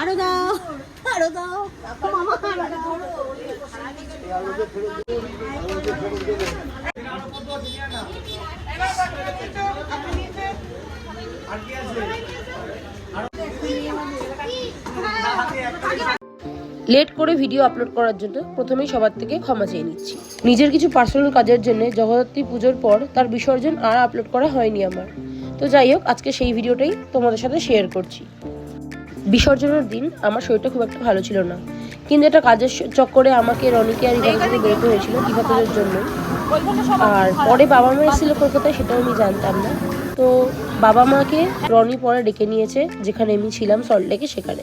আরও দাও আরও দাও। লেট করে ভিডিও আপলোড করার জন্য প্রথমেই সবার থেকে ক্ষমা চেয়ে নিচ্ছি। নিজের কিছু পার্সোনাল কাজের জন্য জগদ্ধাত্রী পুজোর পর তার বিসর্জন আর আপলোড করা হয়নি আমার। তো যাই হোক, আজকে সেই ভিডিওটাই তোমাদের সাথে শেয়ার করছি। বিসর্জনের দিন আমার শরীরটা খুব একটা ভালো ছিল না। কিন্তু এটা কাজের চক্করে আমাকে রনিকে আর ইভার সাথে বেরোতে হয়েছিল, ইভা পুজোর জন্য। আর পরে বাবা মা এসেছিল কলকাতায়, সেটাও আমি জানতাম না। তো বাবা মাকে রনি পরে ডেকে নিয়েছে, যেখানে আমি ছিলাম সল্টলেকে সেখানে।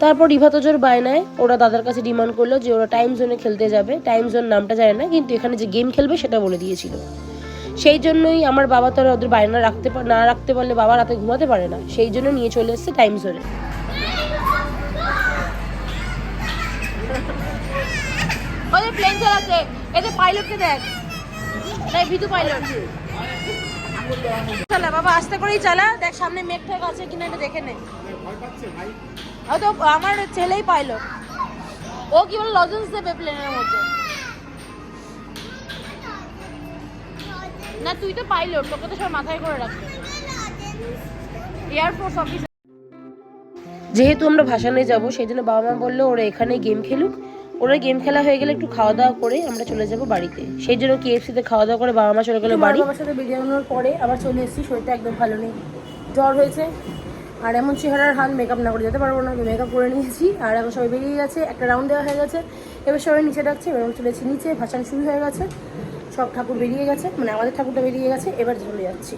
তারপর ইভা তোজোর বায়নায় ওরা দাদার কাছে ডিমান্ড করল যে ওরা টাইম জোনে খেলতে যাবে। টাইম জোন নামটা জানে না, কিন্তু এখানে যে গেম খেলবে সেটা বলে দিয়েছিল। সেই জন্যই আমার বাবা তো ওদের বায়না রাখতে না রাখতে পারলে বাবা রাতে ঘুমাতে পারে না। সেই জন্য নিয়ে চলে এসেছে টাইম জোনে প্লেন এদের পাইলটকে দেখ। ভিতু পাইলট চালা, বাবা করেই চালা। দেখ, সামনে মেঘ ঠেক আছে এটা দেখে নে। আমার ছেলেই পাইলট ও কি বলে লজেন্স দেবে প্লেনের মধ্যে? না তুই তো পাইলট তোকে তো সব মাথায় করে রাখবে। এয়ারফোর্স অফিসার যেহেতু আমরা ভাসানে যাব সেই জন্য বাবা মা বলল ওরা এখানে গেম খেলুক। ওরা গেম খেলা হয়ে গেলে একটু খাওয়া দাওয়া করে আমরা চলে যাব বাড়িতে। সেই জন্য কেএফসিতে খাওয়া দাওয়া করে বাবা মা চলে গেলো বাড়ি। বাবার সাথে বেরিয়ে পরে আবার চলে এসেছি শরীরটা একদম ভালো নেই। জ্বর হয়েছে আর এমন চেহারার হাল মেকআপ না করে যেতে পারব না। মেকআপ করে নিয়েছি আর এখন সবাই বেরিয়ে গেছে একটা রাউন্ড দেওয়া হয়ে গেছে। এবার সবাই নিচে ডাকছে এবার চলেছি নিচে ভাসান শুরু হয়ে গেছে। সব ঠাকুর বেরিয়ে গেছে মানে আমাদের ঠাকুরটা বেরিয়ে গেছে এবার ঝুলে যাচ্ছি।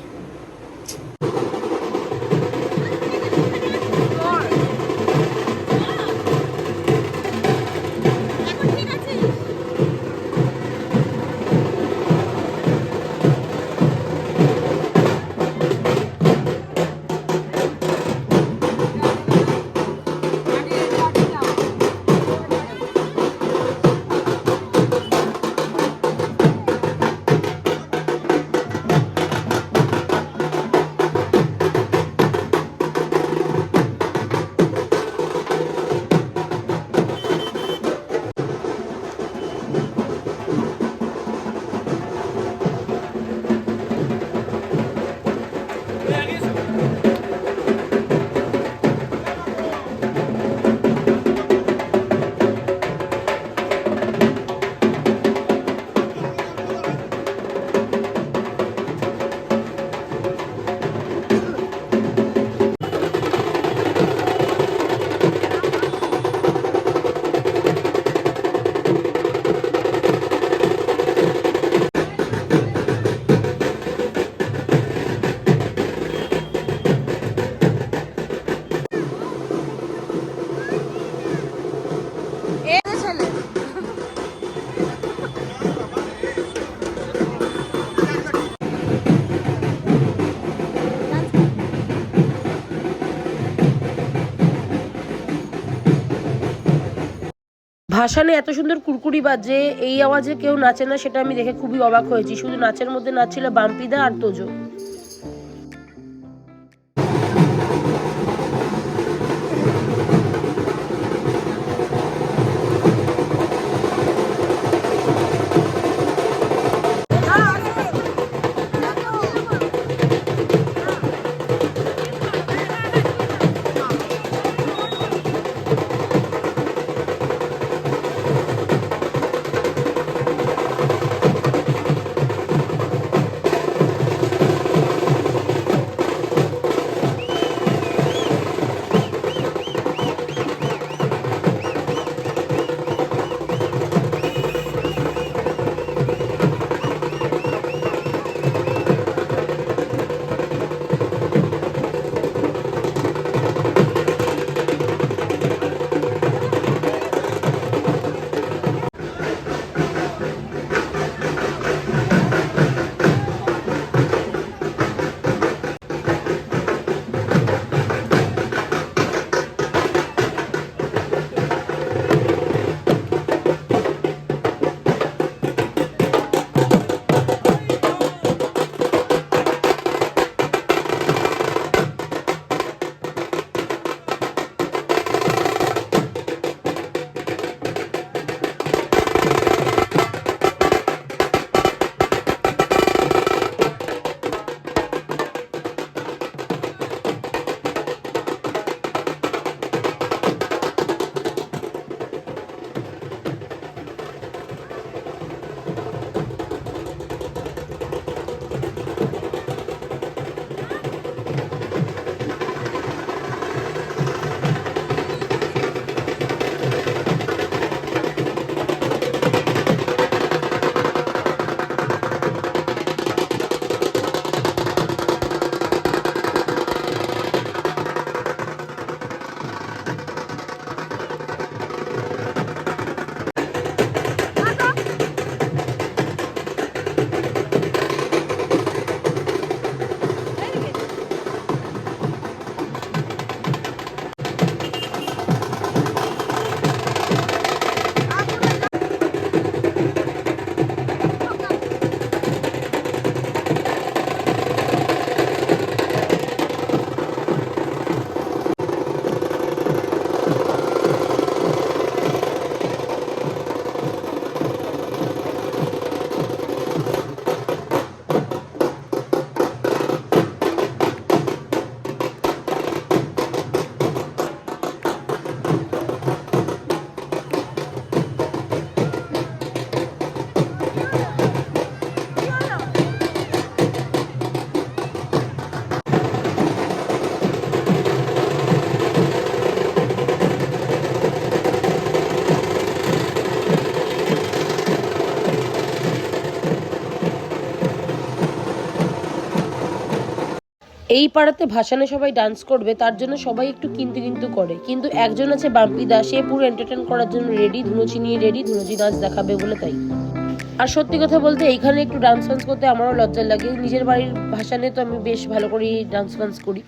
ভাসানে এত সুন্দর কুরকুরি বাজে, এই আওয়াজে কেউ নাচে না, সেটা আমি দেখে খুবই অবাক হয়েছি। শুধু নাচের মধ্যে নাচ ছিল বাম্পিদা আর তোজো। এই পাড়াতে ভাসানে সবাই ডান্স করবে, তার জন্য সবাই একটু কিন্তু কিন্তু করে। কিন্তু একজন আছে বাম্পি দা সে পুরো এন্টারটেন করার জন্য রেডি ধুনুচি নিয়ে রেডি ধুনুচি নাচ দেখাবে বলে তাই। আর সত্যি কথা বলতে, এইখানে একটু ডান্স ফান্স করতে আমারও লজ্জা লাগে। নিজের বাড়ির ভাসানে তো আমি বেশ ভালো করেই ডান্স ফান্স করি।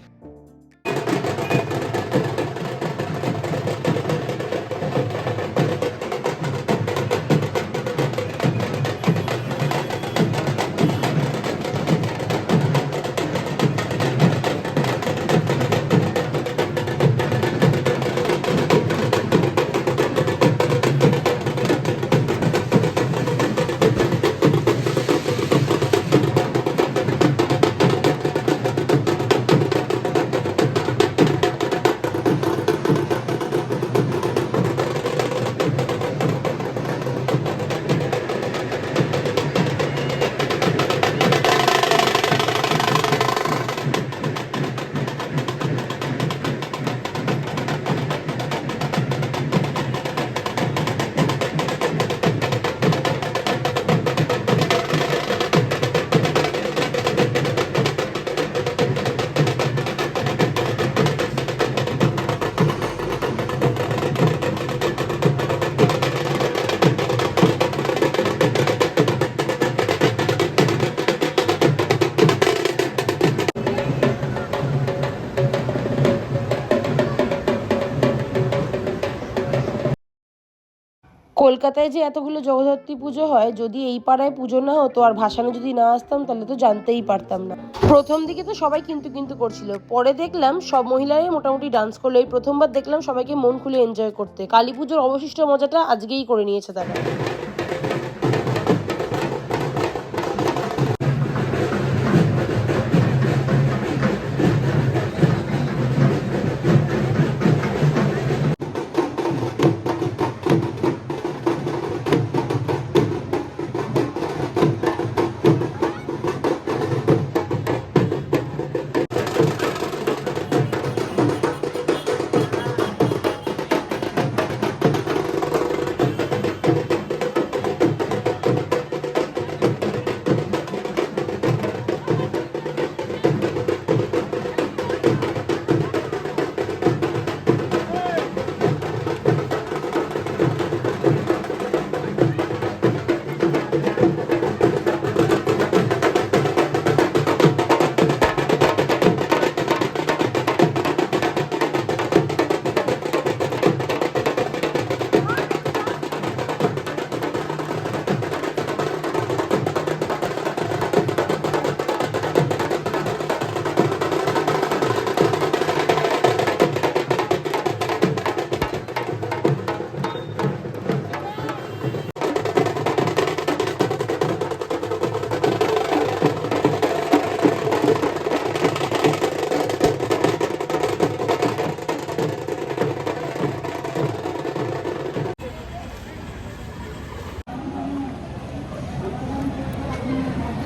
কলকাতায় যে এতগুলো জগদ্ধাত্রী পুজো হয়, যদি এই পাড়ায় পুজো না হতো আর ভাসানে যদি না আসতাম, তাহলে তো জানতেই পারতাম না। প্রথম দিকে তো সবাই কিন্তু কিন্তু করছিল। পরে দেখলাম সব মহিলারাই মোটামুটি ডান্স করল। এই প্রথমবার দেখলাম সবাইকে মন খুলে এনজয় করতে। কালী পুজোর অবশিষ্ট মজাটা আজকেই করে নিয়েছে তারা।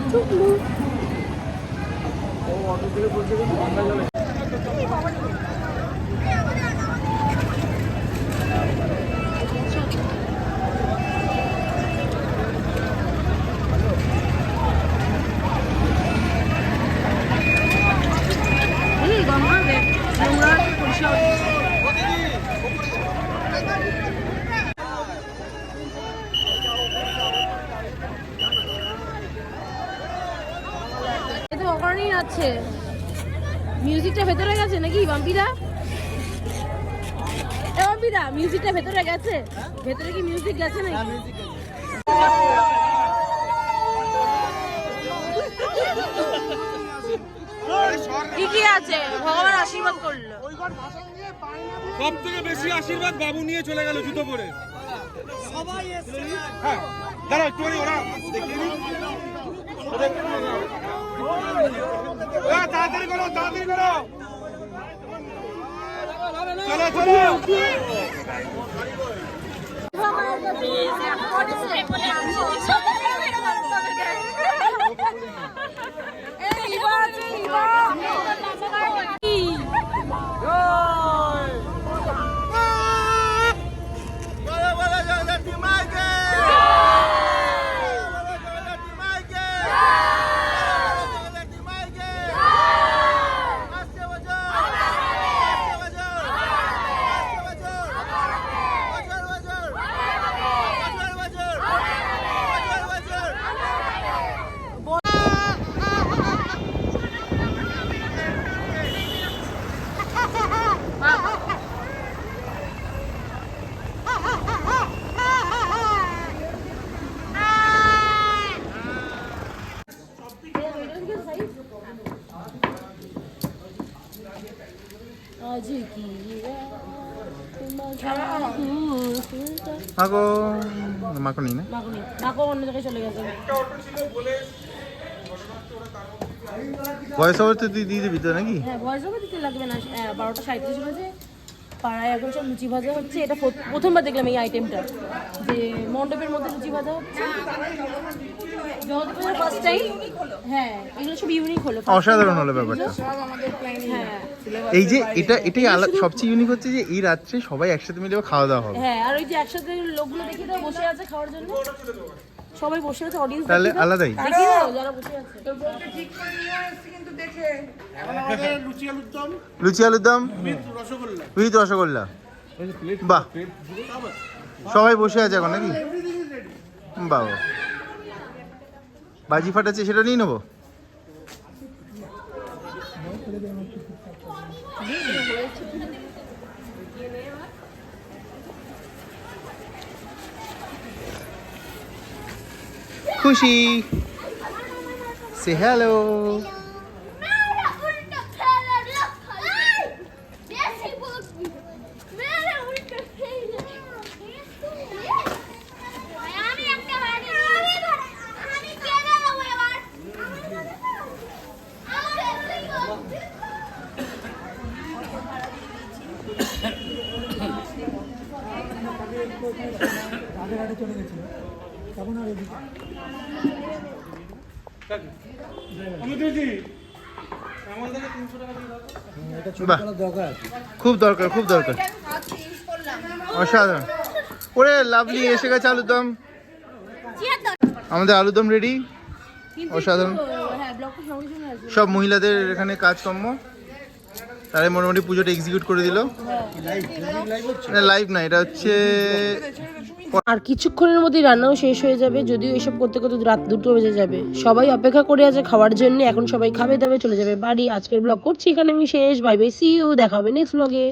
এ তো আছে? মিউজিকটা ভেতরে গেছে নাকি বাম্পিদা? বাম্পিদা মিউজিকটা ভেতরে গেছে? ভেতরে কি মিউজিক গেছে নাকি? কি কি আছে ভগবান আশীর্বাদ করল। সব থেকে বেশি আশীর্বাদ বাবু নিয়ে চলে গেল জুতো পরে। হ্যাঁ দাঁড়া একটু ওরা দাদির নাও চলো চলো এই ইবা আছে ইবা মাকো মাকো না অন্য জায়গায় চলে গেছে ভয়েস ওভার তো দিয়ে দিবি তো নাকি? হ্যাঁ লাগবে না বারোটা সাঁত্রিশ বাজে পাড়ায় এখন সব ভাজা হচ্ছে। এটা প্রথমবার দেখলাম এই আইটেমটা যে মণ্ডপের মধ্যে লুচি ভাজা হচ্ছে। হ্যাঁ এগুলো সব ইউনিক হলো। অসাধারণ হলো ব্যাপারটা। হ্যাঁ। এই যে এটা এটাই আলাদা সবচেয়ে ইউনিক হচ্ছে যে এই রাত্রে সবাই একসাথে মিলে খাওয়া দাওয়া হবে। হ্যাঁ আর ওই যে একসাথে লোকগুলো দেখি তো বসে আছে খাওয়ার জন্য। সবাই বসে আছে অডিয়েন্স তাহলে আলাদাই। দেখি যারা বসে আছে। লুচি আলুর দম। উইথ রসগোল্লা। বাহ। সবাই বসে আছে এখন নাকি? বাহ। বাজি ফাটাচ্ছে সেটা নিয়ে নেব? খুশি। সে হ্যালো মেয়েরা উল্টো ফেলে লক্ষ্য বেশি বুঝবি মেয়েরা উল্টো ফেলে আমি একটা বাড়ি আমি আমি কেটে দেবো এবার অমিতজি আমার কাছে তিনশো টাকা দিয়ে দাও বাহ খুব দরকার খুব দরকার। অসাধারণ। ওরে, লাভলি, এসে গেছে আলুর দম। আমাদের আলুর দম রেডি অসাধারণ। সব মহিলাদের এখানে কাজকর্ম। তারা মোটামুটি পুজোটা এক্সিকিউট করে দিল। লাইভ না, এটা হচ্ছে আর কিছুক্ষণের মধ্যেই রান্নাও শেষ হয়ে যাবে, যদিও এসব করতে করতে রাত দুটো বেজে যাবে। সবাই অপেক্ষা করে আছে খাওয়ার জন্য, এখন সবাই খাবে দাবে চলে যাবে বাড়ি। আজকের ব্লগ করছি এখানে আমি শেষ বাই বাই সি ইউ দেখা হবে নেক্সট ব্লগে